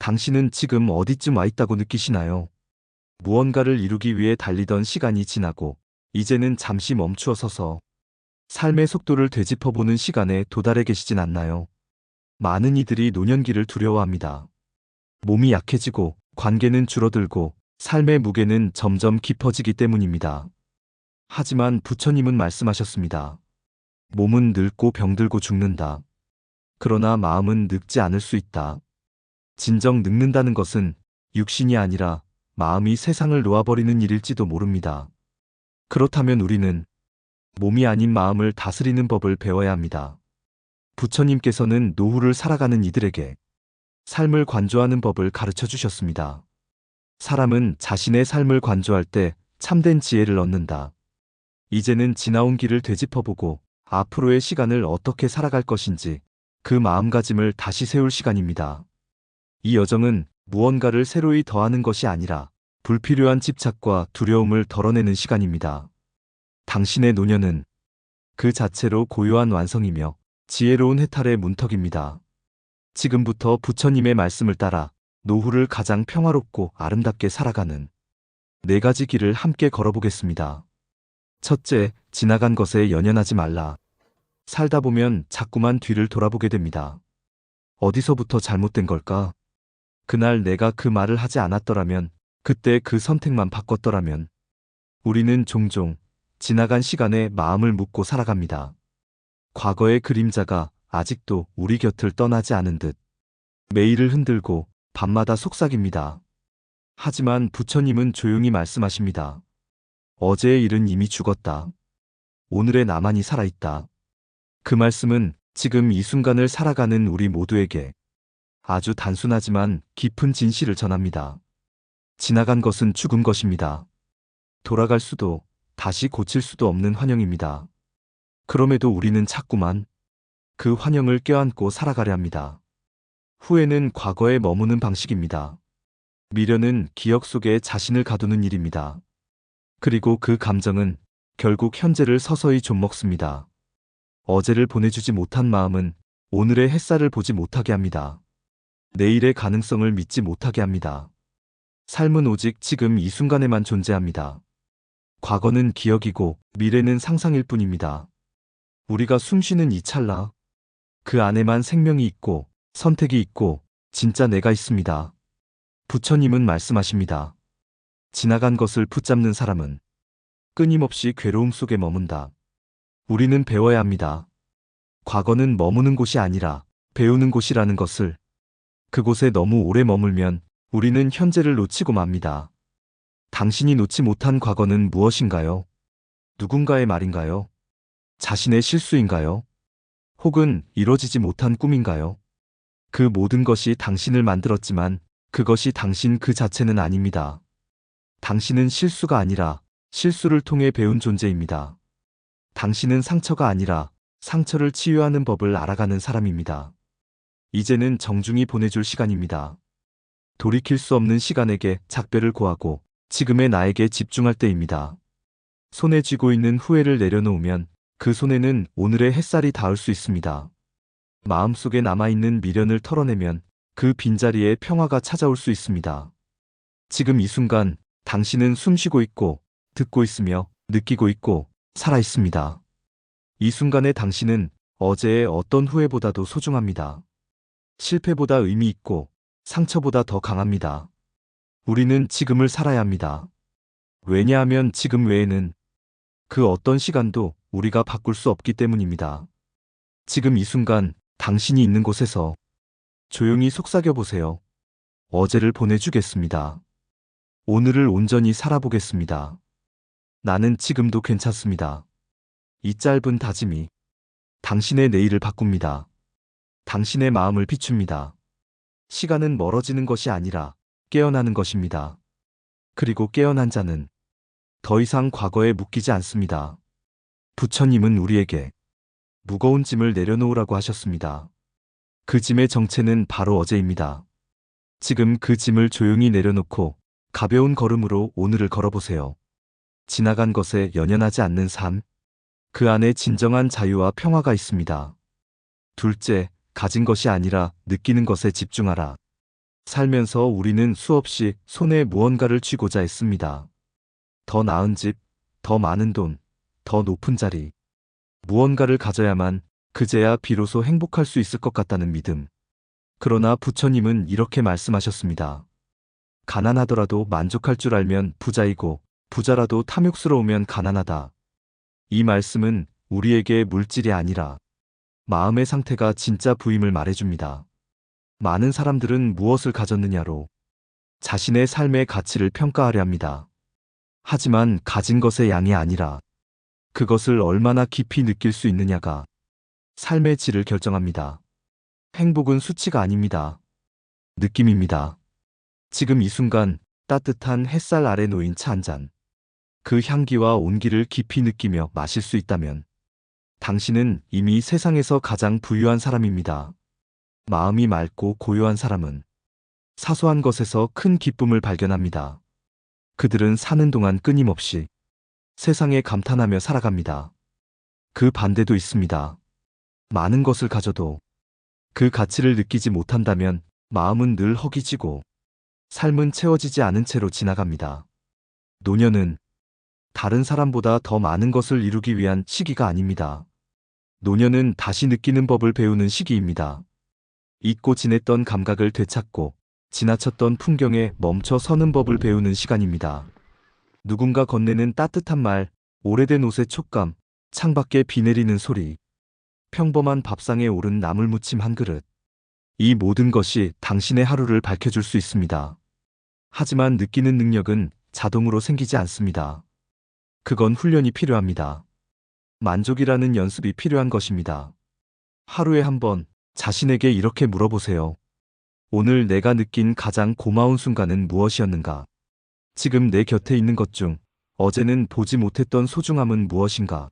당신은 지금 어디쯤 와 있다고 느끼시나요? 무언가를 이루기 위해 달리던 시간이 지나고 이제는 잠시 멈추어 서서 삶의 속도를 되짚어보는 시간에 도달해 계시진 않나요? 많은 이들이 노년기를 두려워합니다. 몸이 약해지고 관계는 줄어들고 삶의 무게는 점점 깊어지기 때문입니다. 하지만 부처님은 말씀하셨습니다. 몸은 늙고 병들고 죽는다. 그러나 마음은 늙지 않을 수 있다. 진정 늙는다는 것은 육신이 아니라 마음이 세상을 놓아버리는 일일지도 모릅니다. 그렇다면 우리는 몸이 아닌 마음을 다스리는 법을 배워야 합니다. 부처님께서는 노후를 살아가는 이들에게 삶을 관조하는 법을 가르쳐 주셨습니다. 사람은 자신의 삶을 관조할 때 참된 지혜를 얻는다. 이제는 지나온 길을 되짚어보고 앞으로의 시간을 어떻게 살아갈 것인지 그 마음가짐을 다시 세울 시간입니다. 이 여정은 무언가를 새로이 더하는 것이 아니라 불필요한 집착과 두려움을 덜어내는 시간입니다. 당신의 노년은 그 자체로 고요한 완성이며 지혜로운 해탈의 문턱입니다. 지금부터 부처님의 말씀을 따라 노후를 가장 평화롭고 아름답게 살아가는 네 가지 길을 함께 걸어보겠습니다. 첫째, 지나간 것에 연연하지 말라. 살다 보면 자꾸만 뒤를 돌아보게 됩니다. 어디서부터 잘못된 걸까? 그날 내가 그 말을 하지 않았더라면, 그때 그 선택만 바꿨더라면, 우리는 종종 지나간 시간에 마음을 묻고 살아갑니다. 과거의 그림자가 아직도 우리 곁을 떠나지 않은 듯 매일을 흔들고 밤마다 속삭입니다. 하지만 부처님은 조용히 말씀하십니다. 어제의 일은 이미 죽었다. 오늘의 나만이 살아있다. 그 말씀은 지금 이 순간을 살아가는 우리 모두에게 아주 단순하지만 깊은 진실을 전합니다. 지나간 것은 죽은 것입니다. 돌아갈 수도 다시 고칠 수도 없는 환영입니다. 그럼에도 우리는 자꾸만 그 환영을 껴안고 살아가려 합니다. 후회는 과거에 머무는 방식입니다. 미련은 기억 속에 자신을 가두는 일입니다. 그리고 그 감정은 결국 현재를 서서히 좀먹습니다. 어제를 보내주지 못한 마음은 오늘의 햇살을 보지 못하게 합니다. 내일의 가능성을 믿지 못하게 합니다. 삶은 오직 지금 이 순간에만 존재합니다. 과거는 기억이고 미래는 상상일 뿐입니다. 우리가 숨쉬는 이 찰나, 그 안에만 생명이 있고 선택이 있고 진짜 내가 있습니다. 부처님은 말씀하십니다. 지나간 것을 붙잡는 사람은 끊임없이 괴로움 속에 머문다. 우리는 배워야 합니다. 과거는 머무는 곳이 아니라 배우는 곳이라는 것을 그곳에 너무 오래 머물면 우리는 현재를 놓치고 맙니다. 당신이 놓지 못한 과거는 무엇인가요? 누군가의 말인가요? 자신의 실수인가요? 혹은 이뤄지지 못한 꿈인가요? 그 모든 것이 당신을 만들었지만 그것이 당신 그 자체는 아닙니다. 당신은 실수가 아니라 실수를 통해 배운 존재입니다. 당신은 상처가 아니라 상처를 치유하는 법을 알아가는 사람입니다. 이제는 정중히 보내줄 시간입니다. 돌이킬 수 없는 시간에게 작별을 고하고 지금의 나에게 집중할 때입니다. 손에 쥐고 있는 후회를 내려놓으면 그 손에는 오늘의 햇살이 닿을 수 있습니다. 마음속에 남아있는 미련을 털어내면 그 빈자리에 평화가 찾아올 수 있습니다. 지금 이 순간 당신은 숨쉬고 있고 듣고 있으며 느끼고 있고 살아 있습니다. 이 순간의 당신은 어제의 어떤 후회보다도 소중합니다. 실패보다 의미 있고 상처보다 더 강합니다. 우리는 지금을 살아야 합니다. 왜냐하면 지금 외에는 그 어떤 시간도 우리가 바꿀 수 없기 때문입니다. 지금 이 순간 당신이 있는 곳에서 조용히 속삭여 보세요. 어제를 보내주겠습니다. 오늘을 온전히 살아보겠습니다. 나는 지금도 괜찮습니다. 이 짧은 다짐이 당신의 내일을 바꿉니다. 당신의 마음을 비춥니다. 시간은 멀어지는 것이 아니라 깨어나는 것입니다. 그리고 깨어난 자는 더 이상 과거에 묶이지 않습니다. 부처님은 우리에게 무거운 짐을 내려놓으라고 하셨습니다. 그 짐의 정체는 바로 어제입니다. 지금 그 짐을 조용히 내려놓고 가벼운 걸음으로 오늘을 걸어보세요. 지나간 것에 연연하지 않는 삶. 그 안에 진정한 자유와 평화가 있습니다. 둘째, 가진 것이 아니라 느끼는 것에 집중하라. 살면서 우리는 수없이 손에 무언가를 쥐고자 했습니다. 더 나은 집, 더 많은 돈, 더 높은 자리. 무언가를 가져야만 그제야 비로소 행복할 수 있을 것 같다는 믿음. 그러나 부처님은 이렇게 말씀하셨습니다. 가난하더라도 만족할 줄 알면 부자이고 부자라도 탐욕스러우면 가난하다. 이 말씀은 우리에게 물질이 아니라 마음의 상태가 진짜 부임을 말해줍니다. 많은 사람들은 무엇을 가졌느냐로 자신의 삶의 가치를 평가하려 합니다. 하지만 가진 것의 양이 아니라 그것을 얼마나 깊이 느낄 수 있느냐가 삶의 질을 결정합니다. 행복은 수치가 아닙니다. 느낌입니다. 지금 이 순간 따뜻한 햇살 아래 놓인 차 한 잔. 그 향기와 온기를 깊이 느끼며 마실 수 있다면 당신은 이미 세상에서 가장 부유한 사람입니다. 마음이 맑고 고요한 사람은 사소한 것에서 큰 기쁨을 발견합니다. 그들은 사는 동안 끊임없이 세상에 감탄하며 살아갑니다. 그 반대도 있습니다. 많은 것을 가져도 그 가치를 느끼지 못한다면 마음은 늘 허기지고 삶은 채워지지 않은 채로 지나갑니다. 노년은 다른 사람보다 더 많은 것을 이루기 위한 시기가 아닙니다. 노년은 다시 느끼는 법을 배우는 시기입니다. 잊고 지냈던 감각을 되찾고 지나쳤던 풍경에 멈춰 서는 법을 배우는 시간입니다. 누군가 건네는 따뜻한 말, 오래된 옷의 촉감, 창밖에 비 내리는 소리, 평범한 밥상에 오른 나물 무침 한 그릇. 이 모든 것이 당신의 하루를 밝혀줄 수 있습니다. 하지만 느끼는 능력은 자동으로 생기지 않습니다. 그건 훈련이 필요합니다. 만족이라는 연습이 필요한 것입니다. 하루에 한 번 자신에게 이렇게 물어보세요. 오늘 내가 느낀 가장 고마운 순간은 무엇이었는가? 지금 내 곁에 있는 것 중 어제는 보지 못했던 소중함은 무엇인가?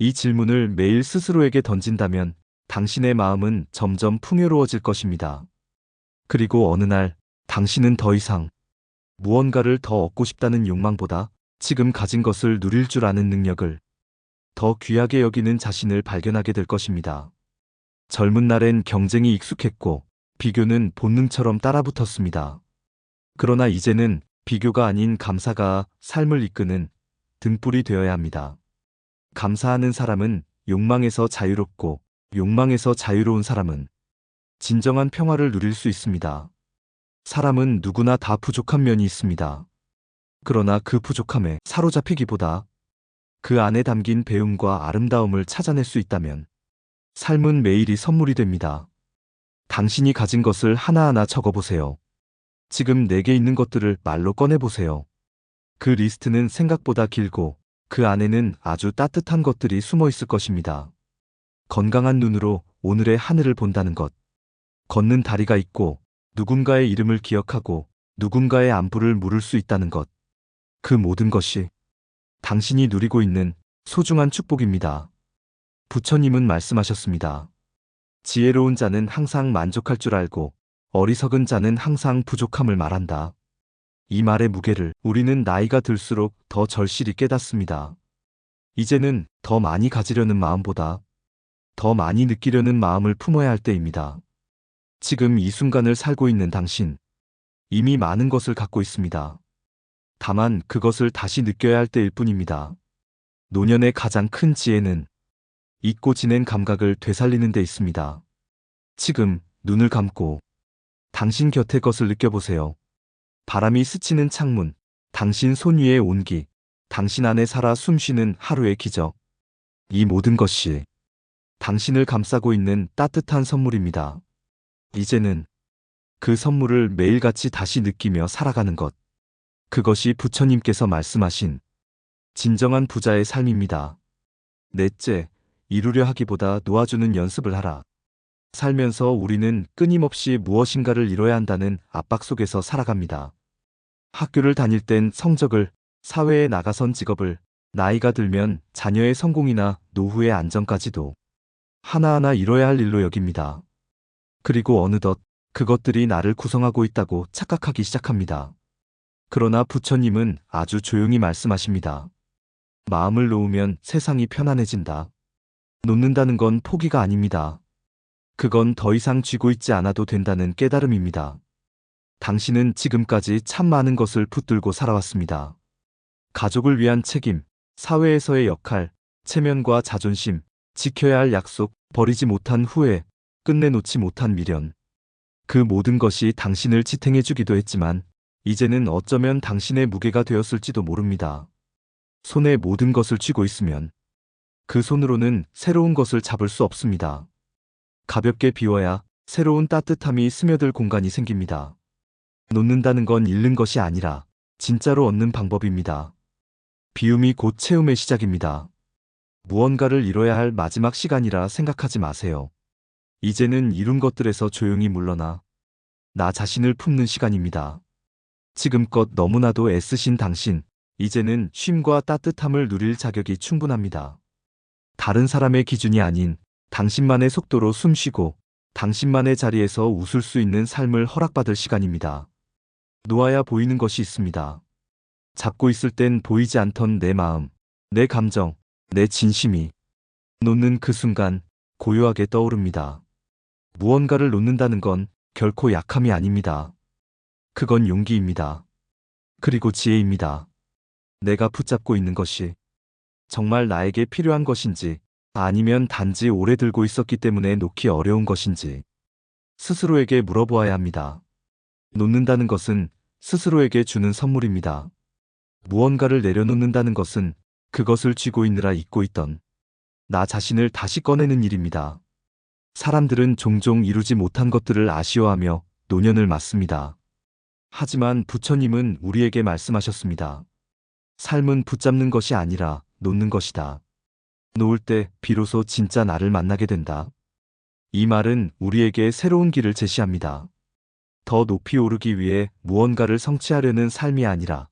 이 질문을 매일 스스로에게 던진다면 당신의 마음은 점점 풍요로워질 것입니다. 그리고 어느 날 당신은 더 이상 무언가를 더 얻고 싶다는 욕망보다 지금 가진 것을 누릴 줄 아는 능력을 더 귀하게 여기는 자신을 발견하게 될 것입니다. 젊은 날엔 경쟁이 익숙했고 비교는 본능처럼 따라붙었습니다. 그러나 이제는 비교가 아닌 감사가 삶을 이끄는 등불이 되어야 합니다. 감사하는 사람은 욕망에서 자유롭고 욕망에서 자유로운 사람은 진정한 평화를 누릴 수 있습니다. 사람은 누구나 다 부족한 면이 있습니다. 그러나 그 부족함에 사로잡히기보다 그 안에 담긴 배움과 아름다움을 찾아낼 수 있다면 삶은 매일이 선물이 됩니다. 당신이 가진 것을 하나하나 적어보세요. 지금 내게 있는 것들을 말로 꺼내보세요. 그 리스트는 생각보다 길고 그 안에는 아주 따뜻한 것들이 숨어 있을 것입니다. 건강한 눈으로 오늘의 하늘을 본다는 것. 걷는 다리가 있고 누군가의 이름을 기억하고 누군가의 안부를 물을 수 있다는 것. 그 모든 것이 당신이 누리고 있는 소중한 축복입니다. 부처님은 말씀하셨습니다. 지혜로운 자는 항상 만족할 줄 알고 어리석은 자는 항상 부족함을 말한다. 이 말의 무게를 우리는 나이가 들수록 더 절실히 깨닫습니다. 이제는 더 많이 가지려는 마음보다 더 많이 느끼려는 마음을 품어야 할 때입니다. 지금 이 순간을 살고 있는 당신, 이미 많은 것을 갖고 있습니다. 다만 그것을 다시 느껴야 할 때일 뿐입니다. 노년의 가장 큰 지혜는 잊고 지낸 감각을 되살리는 데 있습니다. 지금 눈을 감고 당신 곁의 것을 느껴보세요. 바람이 스치는 창문, 당신 손 위의 온기, 당신 안에 살아 숨쉬는 하루의 기적. 이 모든 것이 당신을 감싸고 있는 따뜻한 선물입니다. 이제는 그 선물을 매일같이 다시 느끼며 살아가는 것. 그것이 부처님께서 말씀하신 진정한 부자의 삶입니다. 넷째, 이루려 하기보다 놓아주는 연습을 하라. 살면서 우리는 끊임없이 무엇인가를 이뤄야 한다는 압박 속에서 살아갑니다. 학교를 다닐 땐 성적을, 사회에 나가선 직업을, 나이가 들면 자녀의 성공이나 노후의 안정까지도 하나하나 이뤄야 할 일로 여깁니다. 그리고 어느덧 그것들이 나를 구성하고 있다고 착각하기 시작합니다. 그러나 부처님은 아주 조용히 말씀하십니다. 마음을 놓으면 세상이 편안해진다. 놓는다는 건 포기가 아닙니다. 그건 더 이상 쥐고 있지 않아도 된다는 깨달음입니다. 당신은 지금까지 참 많은 것을 붙들고 살아왔습니다. 가족을 위한 책임, 사회에서의 역할, 체면과 자존심, 지켜야 할 약속, 버리지 못한 후회, 끝내놓지 못한 미련. 그 모든 것이 당신을 지탱해주기도 했지만, 이제는 어쩌면 당신의 무게가 되었을지도 모릅니다. 손에 모든 것을 쥐고 있으면, 그 손으로는 새로운 것을 잡을 수 없습니다. 가볍게 비워야 새로운 따뜻함이 스며들 공간이 생깁니다. 놓는다는 건 잃는 것이 아니라 진짜로 얻는 방법입니다. 비움이 곧 채움의 시작입니다. 무언가를 이뤄야 할 마지막 시간이라 생각하지 마세요. 이제는 이룬 것들에서 조용히 물러나 나 자신을 품는 시간입니다. 지금껏 너무나도 애쓰신 당신, 이제는 쉼과 따뜻함을 누릴 자격이 충분합니다. 다른 사람의 기준이 아닌 당신만의 속도로 숨 쉬고 당신만의 자리에서 웃을 수 있는 삶을 허락받을 시간입니다. 놓아야 보이는 것이 있습니다. 잡고 있을 땐 보이지 않던 내 마음, 내 감정, 내 진심이 놓는 그 순간 고요하게 떠오릅니다. 무언가를 놓는다는 건 결코 약함이 아닙니다. 그건 용기입니다. 그리고 지혜입니다. 내가 붙잡고 있는 것이 정말 나에게 필요한 것인지 아니면 단지 오래 들고 있었기 때문에 놓기 어려운 것인지 스스로에게 물어보아야 합니다. 놓는다는 것은 스스로에게 주는 선물입니다. 무언가를 내려놓는다는 것은 그것을 쥐고 있느라 잊고 있던 나 자신을 다시 꺼내는 일입니다. 사람들은 종종 이루지 못한 것들을 아쉬워하며 노년을 맞습니다. 하지만 부처님은 우리에게 말씀하셨습니다. 삶은 붙잡는 것이 아니라 놓는 것이다. 놓을 때 비로소 진짜 나를 만나게 된다. 이 말은 우리에게 새로운 길을 제시합니다. 더 높이 오르기 위해 무언가를 성취하려는 삶이 아니라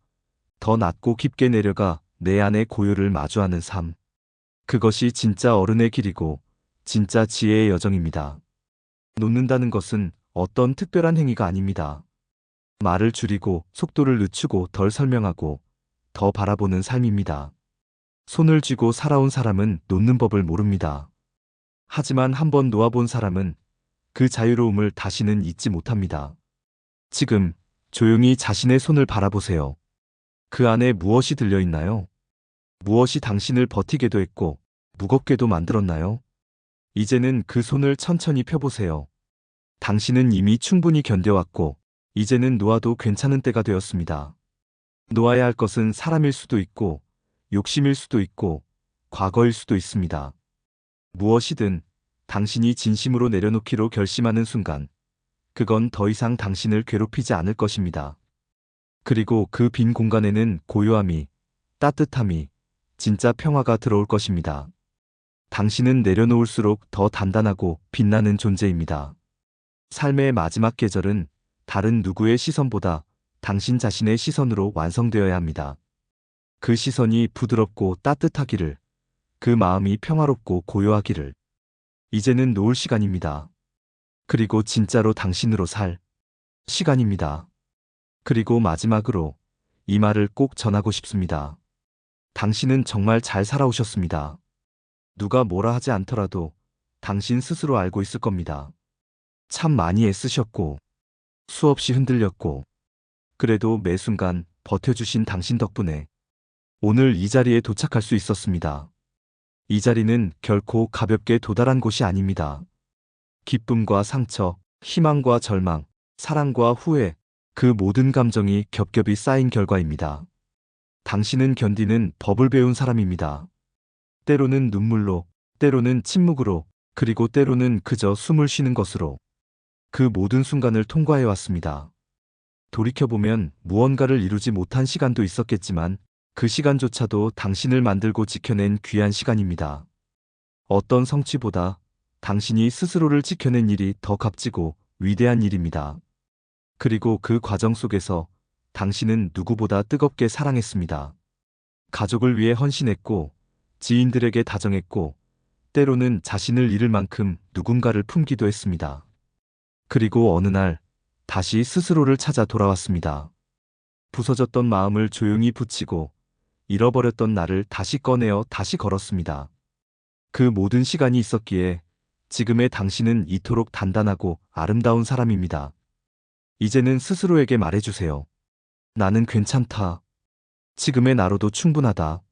더 낮고 깊게 내려가 내 안의 고요를 마주하는 삶. 그것이 진짜 어른의 길이고 진짜 지혜의 여정입니다. 놓는다는 것은 어떤 특별한 행위가 아닙니다. 말을 줄이고 속도를 늦추고 덜 설명하고 더 바라보는 삶입니다. 손을 쥐고 살아온 사람은 놓는 법을 모릅니다. 하지만 한번 놓아본 사람은 그 자유로움을 다시는 잊지 못합니다. 지금 조용히 자신의 손을 바라보세요. 그 안에 무엇이 들려있나요? 무엇이 당신을 버티게도 했고 무겁게도 만들었나요? 이제는 그 손을 천천히 펴보세요. 당신은 이미 충분히 견뎌왔고 이제는 놓아도 괜찮은 때가 되었습니다. 놓아야 할 것은 사람일 수도 있고 욕심일 수도 있고 과거일 수도 있습니다. 무엇이든 당신이 진심으로 내려놓기로 결심하는 순간 그건 더 이상 당신을 괴롭히지 않을 것입니다. 그리고 그 빈 공간에는 고요함이, 따뜻함이, 진짜 평화가 들어올 것입니다. 당신은 내려놓을수록 더 단단하고 빛나는 존재입니다. 삶의 마지막 계절은 다른 누구의 시선보다 당신 자신의 시선으로 완성되어야 합니다. 그 시선이 부드럽고 따뜻하기를, 그 마음이 평화롭고 고요하기를. 이제는 놓을 시간입니다. 그리고 진짜로 당신으로 살 시간입니다. 그리고 마지막으로 이 말을 꼭 전하고 싶습니다. 당신은 정말 잘 살아오셨습니다. 누가 뭐라 하지 않더라도 당신 스스로 알고 있을 겁니다. 참 많이 애쓰셨고 수없이 흔들렸고 그래도 매 순간 버텨주신 당신 덕분에 오늘 이 자리에 도착할 수 있었습니다. 이 자리는 결코 가볍게 도달한 곳이 아닙니다. 기쁨과 상처, 희망과 절망, 사랑과 후회, 그 모든 감정이 겹겹이 쌓인 결과입니다. 당신은 견디는 법을 배운 사람입니다. 때로는 눈물로, 때로는 침묵으로, 그리고 때로는 그저 숨을 쉬는 것으로 그 모든 순간을 통과해 왔습니다. 돌이켜보면 무언가를 이루지 못한 시간도 있었겠지만 그 시간조차도 당신을 만들고 지켜낸 귀한 시간입니다. 어떤 성취보다 당신이 스스로를 지켜낸 일이 더 값지고 위대한 일입니다. 그리고 그 과정 속에서 당신은 누구보다 뜨겁게 사랑했습니다. 가족을 위해 헌신했고, 지인들에게 다정했고, 때로는 자신을 잃을 만큼 누군가를 품기도 했습니다. 그리고 어느 날 다시 스스로를 찾아 돌아왔습니다. 부서졌던 마음을 조용히 붙이고 잃어버렸던 나를 다시 꺼내어 다시 걸었습니다. 그 모든 시간이 있었기에 지금의 당신은 이토록 단단하고 아름다운 사람입니다. 이제는 스스로에게 말해주세요. 나는 괜찮다. 지금의 나로도 충분하다.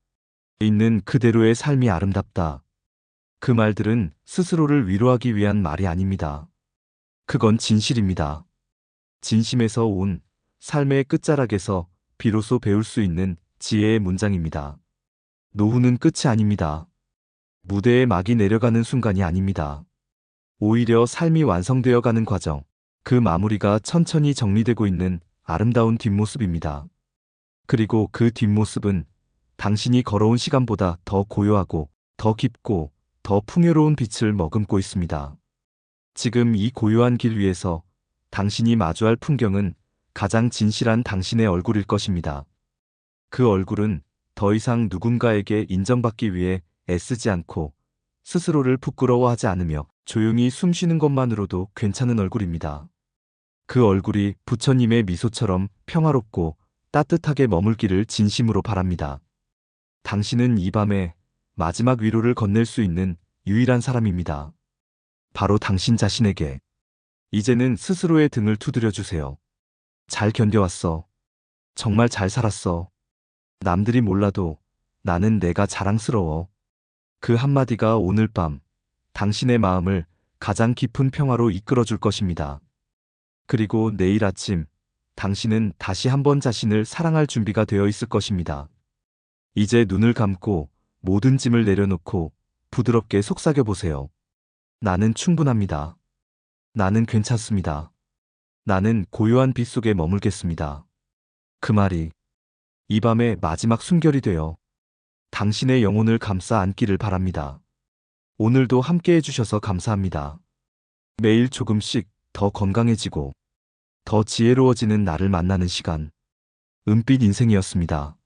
있는 그대로의 삶이 아름답다. 그 말들은 스스로를 위로하기 위한 말이 아닙니다. 그건 진실입니다. 진심에서 온 삶의 끝자락에서 비로소 배울 수 있는 지혜의 문장입니다. 노후는 끝이 아닙니다. 무대에 막이 내려가는 순간이 아닙니다. 오히려 삶이 완성되어 가는 과정, 그 마무리가 천천히 정리되고 있는 아름다운 뒷모습입니다. 그리고 그 뒷모습은 당신이 걸어온 시간보다 더 고요하고 더 깊고 더 풍요로운 빛을 머금고 있습니다. 지금 이 고요한 길 위에서 당신이 마주할 풍경은 가장 진실한 당신의 얼굴일 것입니다. 그 얼굴은 더 이상 누군가에게 인정받기 위해 애쓰지 않고 스스로를 부끄러워하지 않으며 조용히 숨 쉬는 것만으로도 괜찮은 얼굴입니다. 그 얼굴이 부처님의 미소처럼 평화롭고 따뜻하게 머물기를 진심으로 바랍니다. 당신은 이 밤에 마지막 위로를 건넬 수 있는 유일한 사람입니다. 바로 당신 자신에게. 이제는 스스로의 등을 두드려 주세요. 잘 견뎌왔어. 정말 잘 살았어. 남들이 몰라도 나는 내가 자랑스러워. 그 한마디가 오늘 밤 당신의 마음을 가장 깊은 평화로 이끌어 줄 것입니다. 그리고 내일 아침 당신은 다시 한번 자신을 사랑할 준비가 되어 있을 것입니다. 이제 눈을 감고 모든 짐을 내려놓고 부드럽게 속삭여 보세요. 나는 충분합니다. 나는 괜찮습니다. 나는 고요한 빛 속에 머물겠습니다. 그 말이 이 밤의 마지막 숨결이 되어 당신의 영혼을 감싸 안기를 바랍니다. 오늘도 함께 해주셔서 감사합니다. 매일 조금씩 더 건강해지고 더 지혜로워지는 나를 만나는 시간. 은빛 인생이었습니다.